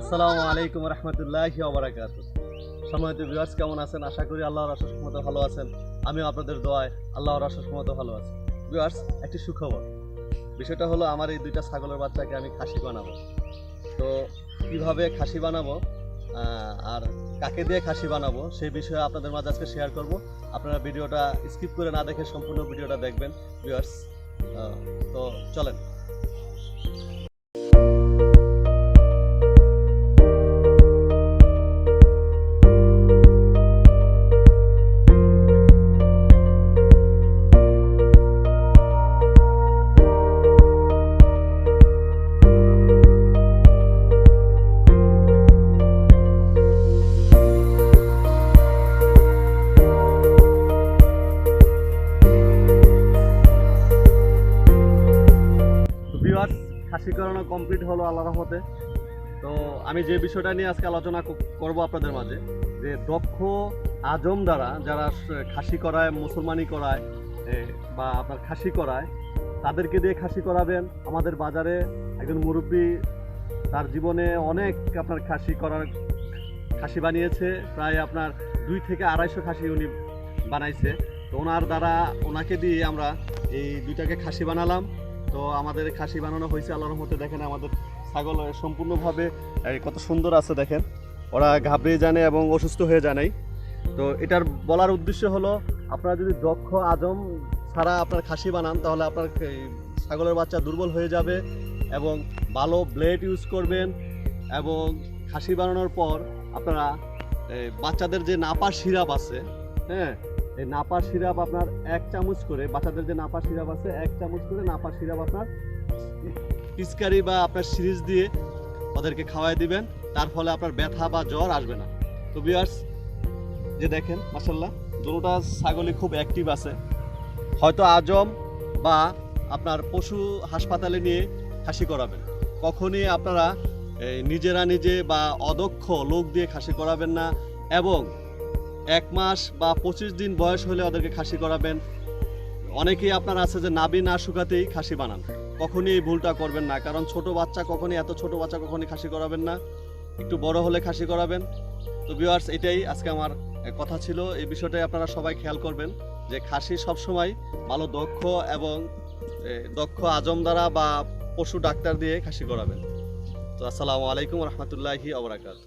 আসসালামু আলাইকুম রহমতুল্লাহি ওবরাকাত সম্মানিত ভিউয়ার্স কেমন আছেন? আশা করি আল্লাহর আশাস মতো ভালো আছেন। আমিও আপনাদের দোয়ায় আল্লাহর আশাস ভালো আছি। ভিউয়ার্স একটি সুখবর। বিষয়টা হলো আমার এই দুইটা ছাগলের বাচ্চাকে আমি খাসি বানাবো। তো কীভাবে খাসি বানাবো আর কাকে দিয়ে খাসি বানাবো, সেই বিষয়ে আপনাদের মাঝে আজকে শেয়ার করব। আপনারা ভিডিওটা স্কিপ করে না দেখে সম্পূর্ণ ভিডিওটা দেখবেন ভিউয়ার্স তো চলেন। খাসি করানো কমপ্লিট হলো আল্লাহ রহমতে। তো আমি যে বিষয়টা নিয়ে আজকে আলোচনা করব আপনাদের মাঝে, যে দক্ষ আজম দ্বারা যারা খাসি করায়, মুসলমানি করায় বা আপনার খাসি করায়, তাদেরকে দিয়ে খাসি করাবেন। আমাদের বাজারে একজন মুরব্বী তার জীবনে অনেক আপনার খাসি করার খাসি বানিয়েছে, প্রায় আপনার দুই থেকে আড়াইশো খাসি উনি বানাইছে। তো ওনার দ্বারা ওনাকে দিয়ে আমরা এই দুইটাকে খাসি বানালাম। তো আমাদের খাসি বানানো হয়েছে, আল্লাহর রহমতে দেখেন আমাদের ছাগল সম্পূর্ণভাবে কত সুন্দর আছে দেখেন। ওরা ঘাবড়ে জানে এবং অসুস্থ হয়ে যায় নাই। তো এটার বলার উদ্দেশ্য হলো, আপনারা যদি দক্ষ আজম ছাড়া আপনার খাসি বানান, তাহলে আপনার ছাগলের বাচ্চা দুর্বল হয়ে যাবে এবং ভালো ব্লেড ইউজ করবেন এবং খাসি বানানোর পর আপনারা বাচ্চাদের যে নাপার সিরাপ আছে হ্যাঁ এই নাপার সিরাপ আপনার এক চামচ করে, বাচ্চাদের যে নাপার সিরাপ আছে, এক চামচ করে নাপার সিরাপ আপনার পিচকারি বা আপনার সিরিজ দিয়ে ওদেরকে খাওয়াই দিবেন। তার ফলে আপনার ব্যথা বা জ্বর আসবে না। তো বিয়ার্স যে দেখেন মাসাল্লাহ দুটোটা ছাগলই খুব অ্যাক্টিভ আছে। হয়তো আজম বা আপনার পশু হাসপাতালে নিয়ে খাসি করাবেন। কখনই আপনারা নিজেরা নিজে বা অদক্ষ লোক দিয়ে খাসি করাবেন না। এবং এক মাস বা পঁচিশ দিন বয়স হলে ওদেরকে খাসি করাবেন। অনেকেই আপনার আছে যে নাবি না শুকাতেই খাসি বানান। কখনই এই ভুলটা করবেন না, কারণ ছোট বাচ্চা কখনই, এত ছোট বাচ্চা কখনই খাসি করাবেন না। একটু বড় হলে খাসি করাবেন। তো ভিউয়ার্স এটাই আজকে আমার কথা ছিল। এই বিষয়টাই আপনারা সবাই খেয়াল করবেন যে খাসি সবসময় ভালো দক্ষ এবং দক্ষ আজম দ্বারা বা পশু ডাক্তার দিয়ে খাসি করাবেন। তো আসসালামু আলাইকুম রহমতুল্লাহি আবরাকাত